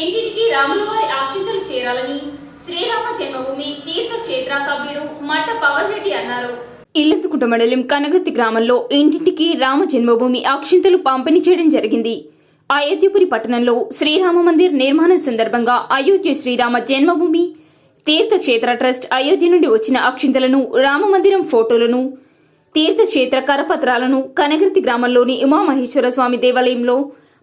ఇంటింటికి రాములవారి ఆక్షింతలు చేరాలని. శ్రీరామ జన్మభూమి తీర్థక్షేత్ర సభ్యుడు మట్ట పవన్ రెడ్డి అన్నారు. ఇల్లెత్తుకుంట మండలం కనగర్తి గ్రామంలో ఇంటింటికి రామ జన్మభూమి ఆక్షింతలు పంపిణీ చేయడం జరిగింది. అయోధ్యపురి పట్టణంలో శ్రీరామ మందిర్ నిర్మాణం సందర్భంగా అయోధ్య శ్రీరామ జన్మభూమి తీర్థక్షేత్ర ట్రస్ట్ అయోధ్య నుండి వచ్చిన అక్షింతలను రామమందిరం ఫోటోలను తీర్థక్షేత్ర కరపత్రాలను కనగర్తి గ్రామంలోని ఉమామహేశ్వర స్వామి దేవాలయంలో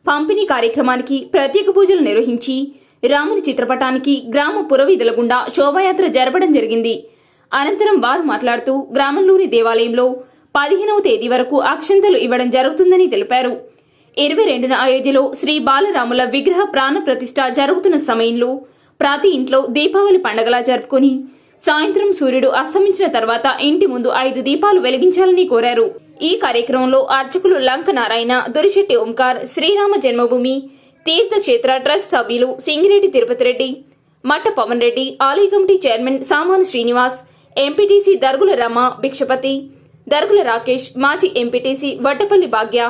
పంపిణీ కార్యక్రమానికి ప్రత్యేక పూజలు నిర్వహించి రాముని చిత్రపటానికి గ్రామ పురవీధుల గుండా శోభాయాత్ర జరపడం జరిగింది. అనంతరం వారు మాట్లాడుతూ గ్రామంలోని దేవాలయంలో పదిహేనవ తేదీ వరకు అక్షంతలు ఇవ్వడం జరుగుతుందని తెలిపారు. ఇరవై రెండున అయోధ్యలో శ్రీ బాలరాముల విగ్రహ ప్రాణ ప్రతిష్ఠ జరుగుతున్న సమయంలో ప్రతి ఇంట్లో దీపావళి పండగలా జరుపుకొని సాయంత్రం సూర్యుడు అస్తమించిన తర్వాత ఇంటి ముందు ఐదు దీపాలు వెలిగించాలని కోరారు. ఈ కార్యక్రమంలో అర్చకులు లంక నారాయణ దొరిశెట్టి ఓంకార్ శ్రీరామ జన్మభూమి తీర్థక్షేత్ర ట్రస్ట్ సభ్యులు సింగిరెడ్డి తిరుపతి రెడ్డి మట్ట పవన్ రెడ్డి ఆలయ committee chairman Samanu Srinivas MPTC Dargula Rama Bhikshapathi Dargula Rakesh మాజీ ఎంపీటీసీ వడ్డపల్లి భాగ్య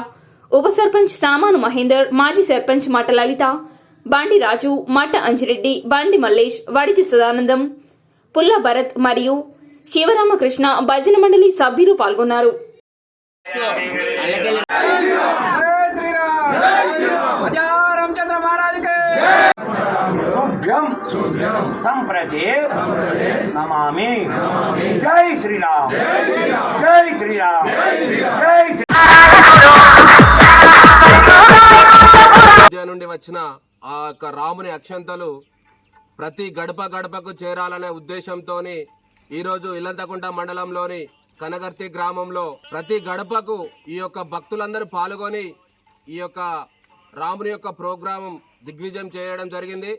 ఉప సర్పంచ్ సామాను మహేందర్ మాజీ సర్పంచ్ మట్ట లలిత బండి రాజు మట్ట అంజిరెడ్డి బండి మల్లేష్ వడిజి సదానందం పుల్ల భరత్ మరియు శివరామకృష్ణ భజన మండలి సభ్యులు పాల్గొన్నారు. నుండి వచ్చిన ఆ యొక్క రాముని అక్షంతలు ప్రతి గడప గడపకు చేరాలనే ఉద్దేశంతో ఈరోజు ఇల్లంతకుంట మండలంలోని కనగర్తి గ్రామంలో ప్రతి గడపకు ఈ యొక్క భక్తులందరూ పాల్గొని ఈ యొక్క రాముని యొక్క ప్రోగ్రాం దిగ్విజయం చేయడం జరిగింది.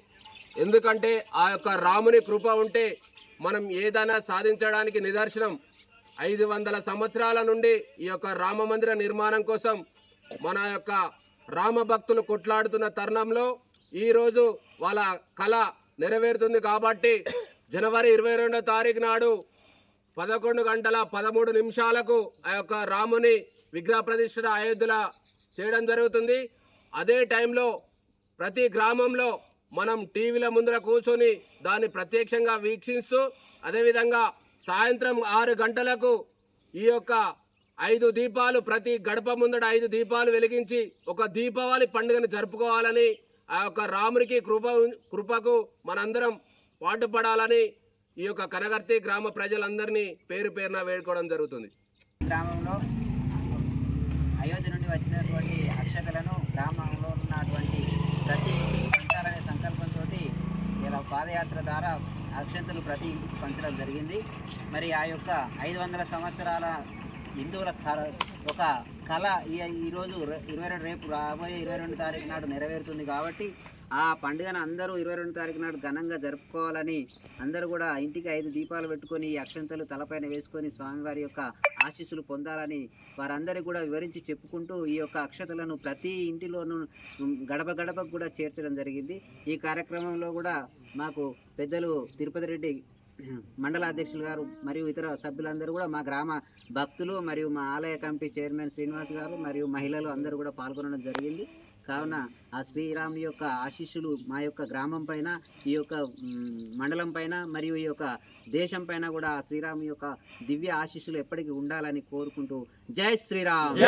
ఎందుకంటే ఆ యొక్క రాముని కృప ఉంటే మనం ఏదైనా సాధించడానికి నిదర్శనం. ఐదు వందల సంవత్సరాల నుండి ఈ యొక్క రామ మందిర నిర్మాణం కోసం మన యొక్క రామ భక్తులు కొట్లాడుతున్న తరుణంలో ఈరోజు వాళ్ళ కళ నెరవేరుతుంది కాబట్టి జనవరి ఇరవై రెండో తారీఖు నాడు పదకొండు గంటల పదమూడు నిమిషాలకు ఆ యొక్క రాముని విగ్రహ ప్రతిష్ఠ అయోధ్యలో చేయడం జరుగుతుంది. అదే టైంలో ప్రతి గ్రామంలో మనం టీవీల ముందర కూర్చొని దాన్ని ప్రత్యక్షంగా వీక్షిస్తూ అదేవిధంగా సాయంత్రం ఆరు గంటలకు ఈ యొక్క ఐదు దీపాలు ప్రతి గడప ముందట ఐదు దీపాలు వెలిగించి ఒక దీపావళి పండుగను జరుపుకోవాలని ఆ యొక్క రామునికి కృప కృపకు మనందరం పాటుపడాలని ఈ యొక్క కనగర్తి గ్రామ ప్రజలందరినీ పేరు పేరున వేడుకోవడం జరుగుతుంది. గ్రామంలో అయోధ్య నుండి వచ్చినటువంటి అక్షతలను గ్రామంలో ఉన్నటువంటి ప్రతి ఇంటికి పంచాలనే సంకల్పంతో ఇలా పాదయాత్ర ద్వారా అక్షంతలు ప్రతి ఇంటికి పంచడం జరిగింది. మరి ఆ యొక్క ఐదు వందల సంవత్సరాల హిందువుల ఒక కళ ఈ ఈరోజు ఇరవై రెండు రేపు రాబోయే ఇరవై రెండు తారీఖు నాడు నెరవేరుతుంది కాబట్టి ఆ పండుగను అందరూ ఇరవై రెండు తారీఖు నాడు ఘనంగా జరుపుకోవాలని అందరూ కూడా ఇంటికి ఐదు దీపాలు పెట్టుకొని ఈ అక్షంతలు తలపైన వేసుకొని స్వామివారి యొక్క ఆశీస్సులు పొందాలని వారందరికీ కూడా వివరించి చెప్పుకుంటూ ఈ యొక్క అక్షతలను ప్రతి ఇంటిలోనూ గడప గడపకు కూడా చేర్చడం జరిగింది. ఈ కార్యక్రమంలో కూడా మాకు పెద్దలు తిరుపతి రెడ్డి మండల అధ్యక్షులు గారు మరియు ఇతర సభ్యులందరూ కూడా మా గ్రామ భక్తులు మరియు మా ఆలయ కమిటీ చైర్మన్ శ్రీనివాస్ గారు మరియు మహిళలు అందరూ కూడా పాల్గొనడం జరిగింది. కావున ఆ శ్రీరామ్ యొక్క ఆశీస్సులు మా యొక్క గ్రామం పైన ఈ యొక్క మండలం పైన మరియు ఈ యొక్క దేశం పైన కూడా ఆ శ్రీరామ్ యొక్క దివ్య ఆశీస్సులు ఎప్పటికీ ఉండాలని కోరుకుంటూ జై శ్రీరామ్!